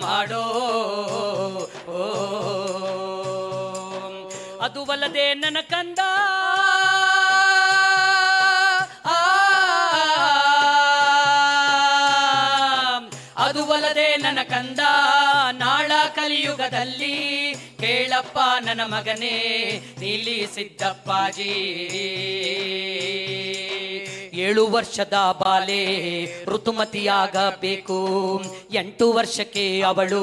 ಮಾಡೋ. ಅದು ಬಲ್ಲದೆ ನನ್ನ ಕಂದ. ಅದು ಬಲ್ಲದೆ ನನ್ನ ಕಂದ. ನಾಳ ಕಲಿಯುಗದಲ್ಲಿ ಕೇಳಪ್ಪ ನನ್ನ ಮಗನೇ ನೀಲಿ ಸಿದ್ದಪ್ಪಾಜಿ ಏಳು ವರ್ಷದ ಬಾಲೆ ಋತುಮತಿಯಾಗಬೇಕು. ಎಂಟು ವರ್ಷಕ್ಕೆ ಅವಳು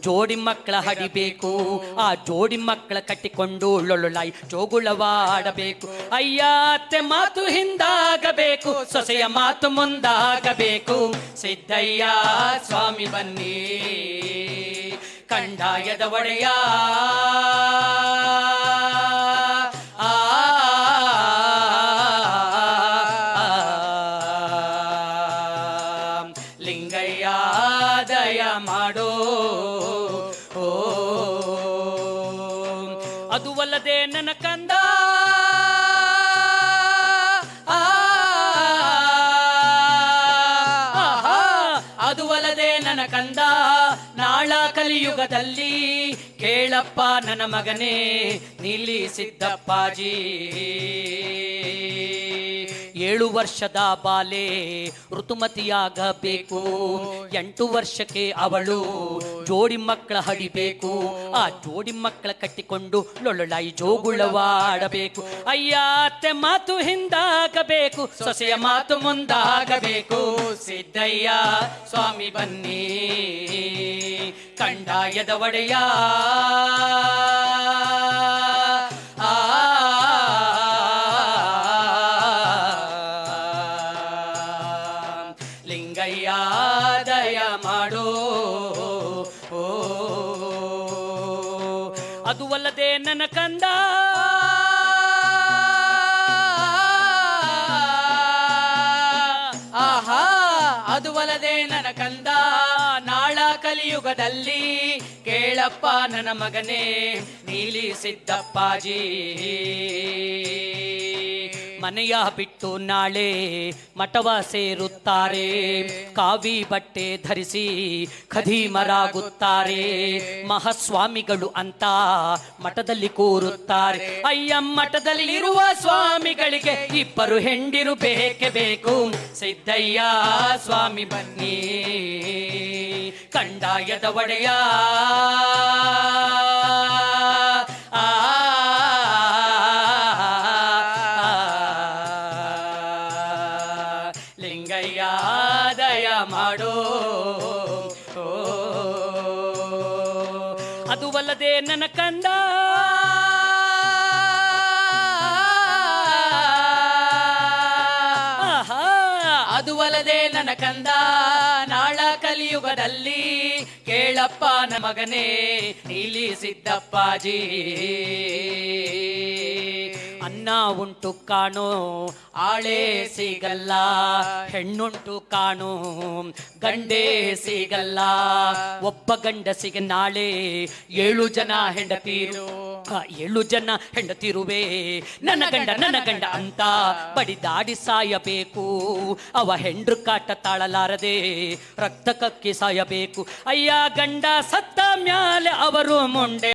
ಜೋಡಿ ಮಕ್ಕಳ ಹಡಿಬೇಕು. ಆ ಜೋಡಿ ಮಕ್ಕಳ ಕಟ್ಟಿಕೊಂಡು ಲೊಳ್ಳೊಳಾಯಿ ಜೋಗುಳವಾಡಬೇಕು. ಅಯ್ಯ ಅತ್ತೆ ಮಾತು ಹಿಂದಾಗಬೇಕು. ಸೊಸೆಯ ಮಾತು ಮುಂದಾಗಬೇಕು. ಸಿದ್ದಯ್ಯ ಸ್ವಾಮಿ ಬನ್ನಿ. ಕಂಡಾಯದ ಒಡೆಯ ಲಿಂಗಯ್ಯ ದಯ ಮಾಡೋ. ಓ. ಅದು ಅಲ್ಲದೆ ನನ್ನ ಕಂದ. ಅದು ಅಲ್ಲದೆ ನನ್ನ ಕಂದ. ನಾಳ ಕಲಿಯುಗದಲ್ಲಿ ಕೇಳಪ್ಪ ನನ್ನ ಮಗನೇ ನೀಲಿ ಸಿದ್ದಪ್ಪಾಜಿ ಏಳು ವರ್ಷದ ಬಾಲೆ ಋತುಮತಿಯಾಗಬೇಕು. ಎಂಟು ವರ್ಷಕ್ಕೆ ಅವಳು ಜೋಡಿ ಮಕ್ಕಳ ಹಡಿಬೇಕು. ಆ ಜೋಡಿ ಮಕ್ಕಳ ಕಟ್ಟಿಕೊಂಡು ಲೊಳ್ಳೊಳಾಯಿ ಜೋಗುಳವಾಡಬೇಕು. ಅಯ್ಯ, ಅತ್ತೆ ಮಾತು ಹಿಂದಾಗಬೇಕು. ಸೊಸೆಯ ಮಾತು ಮುಂದಾಗಬೇಕು. ಸಿದ್ದಯ್ಯ, ಸ್ವಾಮಿ ಬನ್ನಿ. ಕಂಡಾಯದ ಒಡೆಯ. ಅದು ಅಲ್ಲದೆ ನನ್ನ ಕಂದ. ಆಹಾ, ಅದು ಅಲ್ಲದೆ ನನ್ನ ಕಂದ. ನಾಳ ಕಲಿಯುಗದಲ್ಲಿ ಕೇಳಪ್ಪ ನನ್ನ ಮಗನೇ, ನೀಲಿ ಸಿದ್ದಪ್ಪಾಜಿ. ಮನೆಯ ಬಿಟ್ಟು ನಾಳೆ ಮಠವ ಸೇರುತ್ತಾರೆ. ಕಾವಿ ಬಟ್ಟೆ ಧರಿಸಿ ಖದೀಮರಾಗುತ್ತಾರೆ. ಮಹಾಸ್ವಾಮಿಗಳು ಅಂತ ಮಠದಲ್ಲಿ ಕೂರುತ್ತಾರೆ. ಅಯ್ಯ ಮಠದಲ್ಲಿ ಇರುವ ಸ್ವಾಮಿಗಳಿಗೆ ಇಬ್ಬರು ಹೆಂಡಿರು ಬೇಕೆ ಬೇಕು. ಸಿದ್ದಯ್ಯ ಸ್ವಾಮಿ ಬನ್ನಿ. ಕಂಡಾಯದ ಒಡೆಯ ಅದು ಅಲ್ಲದೆ ನನ್ನ ಕಂದ. ಅದು ನನ್ನ ಕಂದ. ನಾಳ ಕಲಿಯುಗದಲ್ಲಿ ಕೇಳಪ್ಪ ನ ಮಗನೇ ನೀಲಿ ಸಿದ್ದಪ್ಪಾಜಿ ಅನ್ನ ಉಂಟು ಕಾಣೋ, ಆಳೆ ಸಿಗಲ್ಲ, ಹೆಣ್ಣುಂಟು ಕಾಣು, ಗಂಡೇ ಸಿಗಲ್ಲ. ಒಬ್ಬ ಗಂಡಸಿಗೆ ನಾಳೆ ಏಳು ಜನ ಹೆಂಡತೀರು ಏಳು ಜನ ಹೆಂಡತಿರುವೆ. ನನ್ನ ಗಂಡ ನನ್ನ ಗಂಡ ಅಂತ ಬಡಿದಾಡಿ ಸಾಯಬೇಕು. ಅವ ಹೆಂಡ್ರು ಕಾಟ ತಾಳಲಾರದೆ ರಕ್ತ ಕಕ್ಕಿ ಸಾಯಬೇಕು. ಅಯ್ಯ ಗಂಡ ಸತ್ತ ಮ್ಯಾಲೆ ಅವರು ಮುಂಡೆ